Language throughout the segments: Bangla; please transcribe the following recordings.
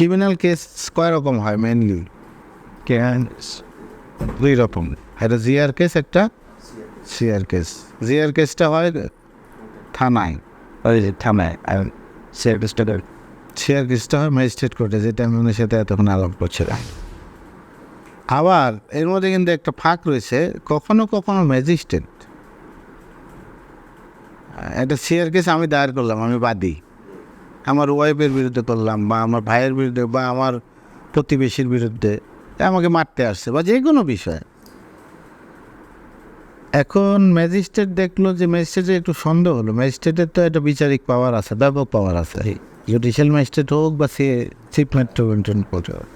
ক্রিমিনাল কেস কয় রকম হয় মেনলি দুই রকম। একটা জিআর কেস একটা সিআর কেস জিআর কেসটা হয় থানায়। ওই যে থামায় সার্ভিসটা সিআর কেসটা হয় ম্যাজিস্ট্রেট কোর্টে যেটা আমি সাথে এতক্ষণ আলাপ করছিলাম আবার এর মধ্যে কিন্তু একটা ফাঁক রয়েছে কখনো কখনো ম্যাজিস্ট্রেট একটা সিআর কেস আমি দায়ের করলাম আমি বাদী। আমার ওয়াইফের বিরুদ্ধে করলাম বা আমার ভাইয়ের বিরুদ্ধে বা আমার প্রতিবেশীর বিরুদ্ধে আমাকে মারতে আসছে বা যে কোনো বিষয়। এখন ম্যাজিস্ট্রেট দেখল যে ম্যাজিস্ট্রেটের একটু সন্দেহ হলো। ম্যাজিস্ট্রেটের তো একটা বিচারিক পাওয়ার আছে, ব্যাপক পাওয়ার আছে। জুডিশিয়াল ম্যাজিস্ট্রেট হোক বা সে চিফ মেট্রোপলিটন কোর্ট হোক।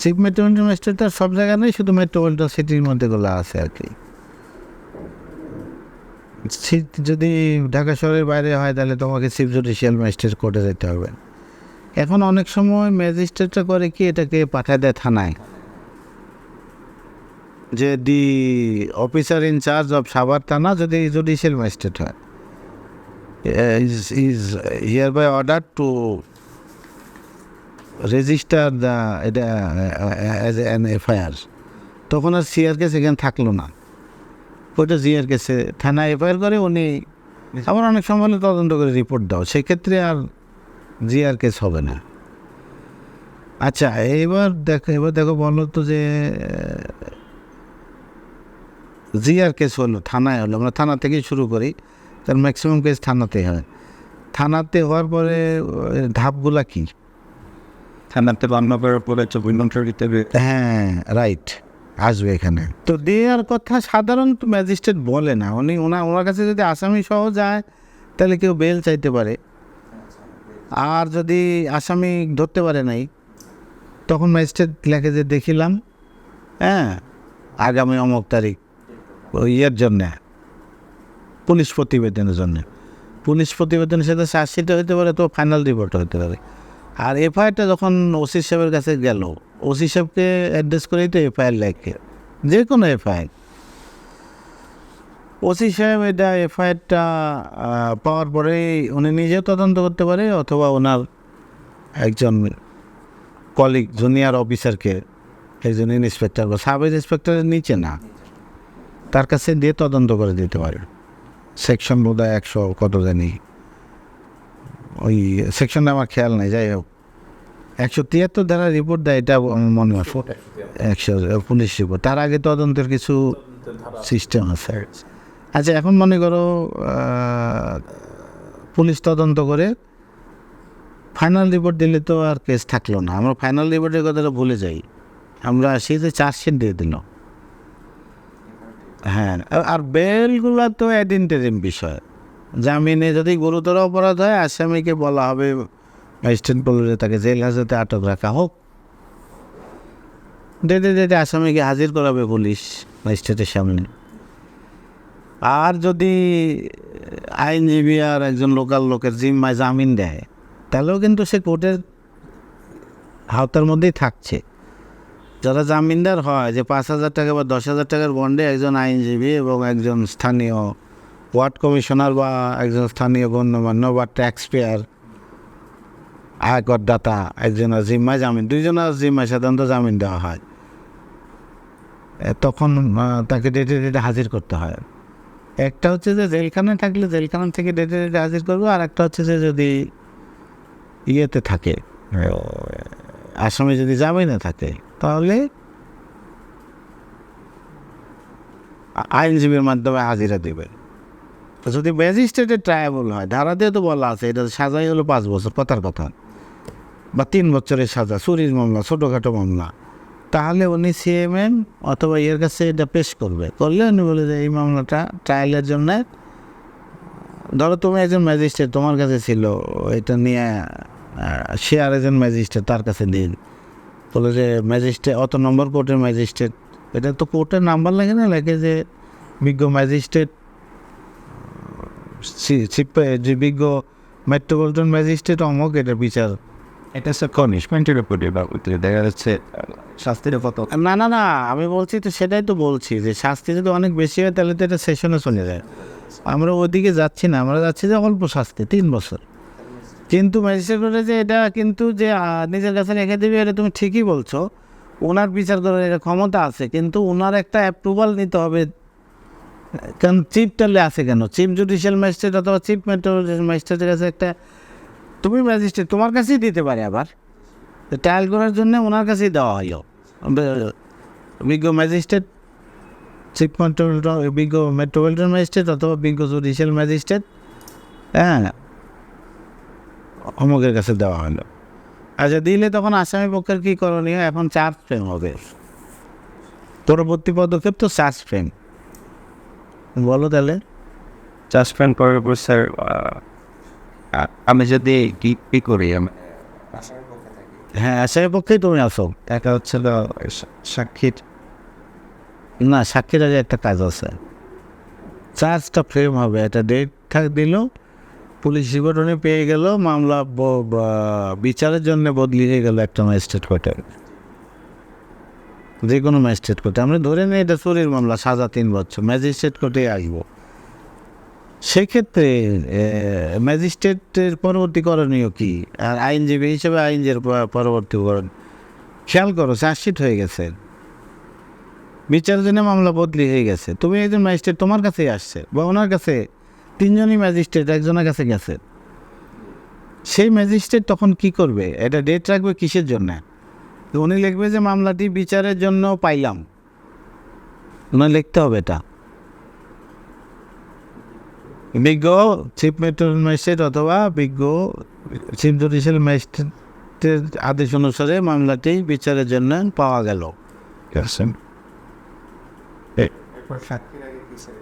চিফ মেট্রোপলিটন ম্যাজিস্ট্রেট তো সব জায়গায় নেই শুধু মেট্রোপলিটন সিটির মধ্যে গুলো আছে আর কি। সি- যদি ঢাকা শহরের বাইরে হয়, তাহলে তোমাকে চিফ জুডিশিয়াল ম্যাজিস্ট্রেট কোর্টে যেতে হবে। এখন অনেক সময় ম্যাজিস্ট্রেটটা করে কি, এটাকে পাঠায় দেয় থানায়। যে the officer in charge of Savar থানা যদি জুডিশিয়াল ম্যাজিস্ট্রেট হয়। Is hereby order to register the, এটা অ্যাজ অ্যান এফআইআর তখন আর সিআর কেস এখানে থাকল না। ওইটা জিআর কেসে থানায় এফআইআর করে উনি আবার অনেক সময় হলে তদন্ত করে রিপোর্ট দাও। সেক্ষেত্রে আর জিআর কেস হবে না। আচ্ছা এবার দেখো এবার দেখো বলো তো যে জিআর কেস হলো থানায় হলো আমরা থানা থেকেই শুরু করি তার ম্যাক্সিমাম কেস থানাতে হয়। থানাতে হওয়ার পরে ধাপগুলা কি? থানাতে রান্না করার পরে হ্যাঁ রাইট আসবে এখানে। তো দেওয়ার কথা সাধারণত ম্যাজিস্ট্রেট বলে না। উনি ওনা ওনার কাছে যদি আসামি সহ যায়, তাহলে কেউ বেল চাইতে পারে। আর যদি আসামি ধরতে পারে নাই, তখন ম্যাজিস্ট্রেট লেখে যে দেখিলাম হ্যাঁ আগামী অমুক তারিখ, ওই ইয়ের জন্যে, পুলিশ প্রতিবেদনের জন্য। পুলিশ প্রতিবেদনের সাথে চার্জশিটও হতে পারে তো ফাইনাল রিপোর্ট হতে পারে। আর এফআইআরটা যখন ওসি সাহেবের কাছে গেল, ওসি সাহেবকে অ্যাড্রেস করেই তো এফআইআর লেখে যে কোনো এফআইআর। ওসি সাহেব এটা এফআইআরটা পাওয়ার পরেই উনি নিজেও তদন্ত করতে পারে অথবা ওনার একজন কলিগ, জুনিয়র অফিসারকে, একজন ইন্সপেক্টর বা সাব ইন্সপেক্টরের নিচে না, তার কাছে দিয়ে তদন্ত করে দিতে পারে। সেকশন বোধ হয় একশো কত জানি ওই সেকশনটা আমার খেয়াল নাই, যাই হোক। একশো তিয়াত্তর দ্বারা রিপোর্ট দেয়, এটা মনে হয় একশো পুলিশ রিপোর্ট তার আগে তদন্তের কিছু সিস্টেম আছে আচ্ছা এখন মনে করো পুলিশ তদন্ত করে ফাইনাল রিপোর্ট দিলে তো আর কেস থাকল না। আমরা ফাইনাল রিপোর্টের কথাটা ভুলে যাই। আমরা আসি যে চার্জশিট দিয়ে দিল। হ্যাঁ আর- বেলগুলো তো অ্যাডিনটেরিম বিষয়। জামিনে যদি গুরুতর অপরাধ হয়, আসামিকে বলা হবে ম্যাজিস্ট্রেট বলবে তাকে জেল হাজতে আটক রাখা হোক। ডেটে ডেটে আসামিকে হাজির করাবে পুলিশ ম্যাজিস্ট্রেটের সামনে। আর যদি আইনজীবী আর একজন লোকাল লোকের জিম্মায় জামিন দেয়, তাহলেও কিন্তু সে কোর্টের আওতার মধ্যেই থাকছে। যারা জামিনদার হয়, যে পাঁচ হাজার টাকা বা দশ হাজার টাকার বন্ডে একজন আইনজীবী এবং একজন স্থানীয় ওয়ার্ড কমিশনার বা একজন স্থানীয় গণ্যমান্য বা ট্যাক্স পেয়ার আয়করদাতা একজনের জিম্মায় জামিন, দুইজনের জিম্মায় সাধারণত জামিন দেওয়া হয়। তখন তাকে ডেটে ডেটে হাজির করতে হয়। একটা হচ্ছে যে জেলখানায় থাকলে জেলখানা থেকে ডেটে ডেটে হাজির করব, আর একটা হচ্ছে যে যদি ইয়েতে থাকে আসামে যদি জামিনে থাকে, তাহলে আইনজীবীর মাধ্যমে হাজিরা দেবে। তো যদি ম্যাজিস্ট্রেটের ট্রায়াবল হয়, ধারা দিয়ে তো বলা আছে, এটা সাজাই হলো পাঁচ বছর, কথার কথা। বা তিন বছরের সাজা, চুরির মামলা, ছোটোখাটো মামলা। তাহলে উনি সিএমএম অথবা এর কাছে এটা পেশ করবে। করলে উনি বলে যে, এই মামলাটা ট্রায়ালের জন্য, ধরো তুমি একজন ম্যাজিস্ট্রেট তোমার কাছে ছিল, এটা নিয়ে সে আর একজন ম্যাজিস্ট্রেট তার কাছে দিন। বলে যে ম্যাজিস্ট্রেট অত নম্বর কোর্টের ম্যাজিস্ট্রেট এটা তো কোর্টের নাম্বার লাগে না, লাগে যে, বিজ্ঞ ম্যাজিস্ট্রেট বিজ্ঞ মেট্রোপলিটন ম্যাজিস্ট্রেট অমক এটার বিচার। এটা হচ্ছে পানিশমেন্টের উপরে দেখা যাচ্ছে শাস্তির কত না না না আমি বলছি তো সেটাই তো বলছি যে শাস্তি যদি অনেক বেশি হয় তাহলে তো এটা সেশনে চলে যায়। আমরা ওইদিকে যাচ্ছি না আমরা যাচ্ছি যে অল্প শাস্তি তিন বছর। কিন্তু ম্যাজিস্ট্রেট বলে যে এটা কিন্তু যে নিজের কাছে রেখে দিবে এটা তুমি ঠিকই বলছো। ওনার বিচার করার এটা ক্ষমতা আছে কিন্তু ওনার একটা অ্যাপ্রুভাল নিতে হবে কারণ চিফ তাহলে আছে কেন? চিফ জুডিশিয়াল ম্যাজিস্ট্রেট অথবা চিফ মেট্রোপলিটন ম্যাজিস্ট্রেটের কাছে একটা তুমি ম্যাজিস্ট্রেট তোমার কাছেই দিতে পারে আবার। ট্রায়াল করার জন্য ওনার কাছেই দেওয়া হলো। বিজ্ঞ ম্যাজিস্ট্রেট চিফ মেট্রোপলিটন বিজ্ঞ মেট্রোপলিটন ম্যাজিস্ট্রেট অথবা বিজ্ঞ জুডিশিয়াল ম্যাজিস্ট্রেট হ্যাঁ অমুকের কাছে দেওয়া হলো। আচ্ছা দিলে তখন আসামি পক্ষের কী করণীয়? এখন চার্জ ফ্রেম হবে। পরবর্তী পদক্ষেপ তো চার্জ ফ্রেম বলো তাহলে। সাসপেন্ড করার পর স্যার আমি যদি কি করি আমি হ্যাঁ আসামি পক্ষেই তুমি আসো একা হচ্ছিল সাক্ষীর। না সাক্ষীর আগে একটা কাজ আছে। চার্জটা ফ্রেম হবে একটা ডেট থাক দিল পুলিশ রিপোর্ট পেয়ে গেল মামলা বিচারের জন্য বদলি হয়ে গেল একটা ম্যাজিস্ট্রেট কোর্টে যে কোনো ম্যাজিস্ট্রেট কোর্টে আমরা ধরে নিই এটা চুরির মামলা, সাজা তিন বছর ম্যাজিস্ট্রেট কোর্টে আসব। সেক্ষেত্রে ম্যাজিস্ট্রেটের পরবর্তী করণীয় কী? আর আইনজীবী হিসেবে আইনজীবীর পরবর্তী করণ খেয়াল করো, চার্জশিট হয়ে গেছে। বিচারের জন্য মামলা বদলি হয়ে গেছে। তুমি একজন ম্যাজিস্ট্রেট তোমার কাছেই আসছে বা ওনার কাছে, তিনজনই ম্যাজিস্ট্রেট একজনের কাছে গেছে। সেই ম্যাজিস্ট্রেট তখন কি করবে? এটা ডেট রাখবে কিসের জন্য? উনি লিখবে যে মামলাটি বিচারের জন্য পাইলাম। উনার লিখতে হবে এটা। বিজ্ঞ চিফ মেট্রোপলিটন ম্যাজিস্ট্রেট অথবা বিজ্ঞ চিফ জুডিশিয়াল ম্যাজিস্ট্রেটের আদেশ অনুসারে মামলাটি বিচারের জন্য পাওয়া গেল।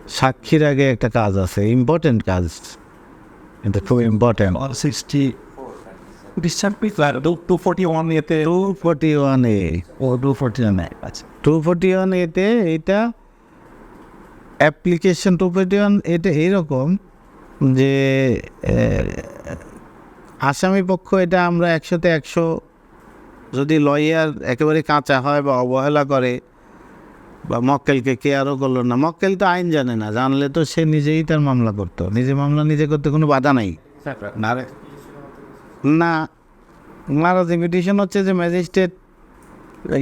সাক্ষীর আগে একটা কাজ আছে ইম্পর্টেন্ট কাজ। এটা খুব important. Sixty two forty one ইয়েতে টু ফোর্টি ওয়ান এ ও টু ফোর্টি ওয়ান আচ্ছা টু ফোর্টি ওয়ান এতে এটা অ্যাপ্লিকেশন টু ফোর্টি ওয়ান এটা এইরকম যে আসামি পক্ষ এটা আমরা একশোতে একশো যদি লয়ার একেবারে কাঁচা হয় বা অবহেলা করে বা মক্কেলকে কেয়ারও করল না মক্কেল তো আইন জানে না জানলে তো সে নিজেই তার মামলা করতো নিজে মামলা নিজে করতে কোনো বাধা নাই। না রে। না মারাজ ইনভিটেশন হচ্ছে যে ম্যাজিস্ট্রেট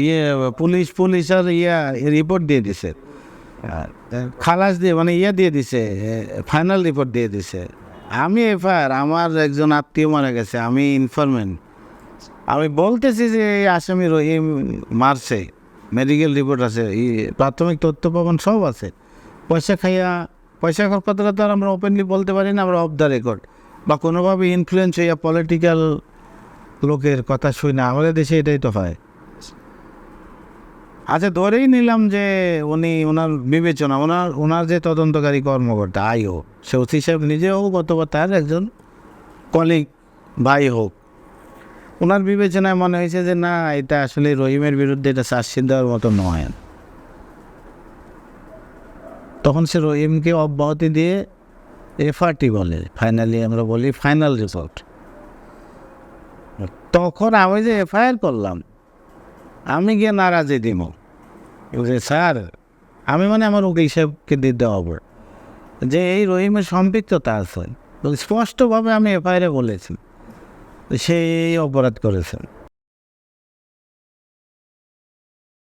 ইয়ে পুলিশ পুলিশ আর ইয়া রিপোর্ট দিয়ে দিছে। খালাস দিয়ে মানে ইয়ে দিয়ে দিছে ফাইনাল রিপোর্ট দিয়ে দিছে। আমি এফআইআর, আমার একজন আত্মীয় মারা গেছে, আমি ইনফরমেন্ট আমি বলতেছি যে, এই আসামি রহিম মারছে মেডিকেল রিপোর্ট আছে প্রাথমিক তথ্য প্রমাণ সব আছে। পয়সা খাইয়া, পয়সা খাওয়ার কথাটা তো আর আমরা ওপেনলি বলতে পারি না, আমরা অফ দ্য রেকর্ড বা কোনোভাবে ইনফ্লুয়েন্স হইয়া পলিটিক্যাল লোকের কথা শুই না, আমাদের দেশে এটাই তো হয়। আচ্ছা ধরেই নিলাম যে উনি ওনার বিবেচনা ওনার ওনার যে তদন্তকারী কর্মকর্তা, আই হোক, সে ওসি সাহেব নিজে হোক অথবা তার একজন কলিগ ভাই হোক ওনার বিবেচনায় মনে হয়েছে যে না, এটা আসলে রহিমের বিরুদ্ধে এটা চার্জশিট দেওয়ার মতো নয়। তখন সে রহিমকে অব্যাহতি দিয়ে এফআরটি বলে, ফাইনালি আমরা বলি ফাইনাল রিপোর্ট তখন আমি যে এফআইআর করলাম, আমি গিয়ে নারাজি দিব। যে স্যার, আমি মানে আমার উকিল সাহেবকে দিতে হবে। যে এই রহিমের সম্পৃক্ততা আছে। স্পষ্টভাবে আমি এফআইআরে বলেছি। সে এই অপরাধ করেছে।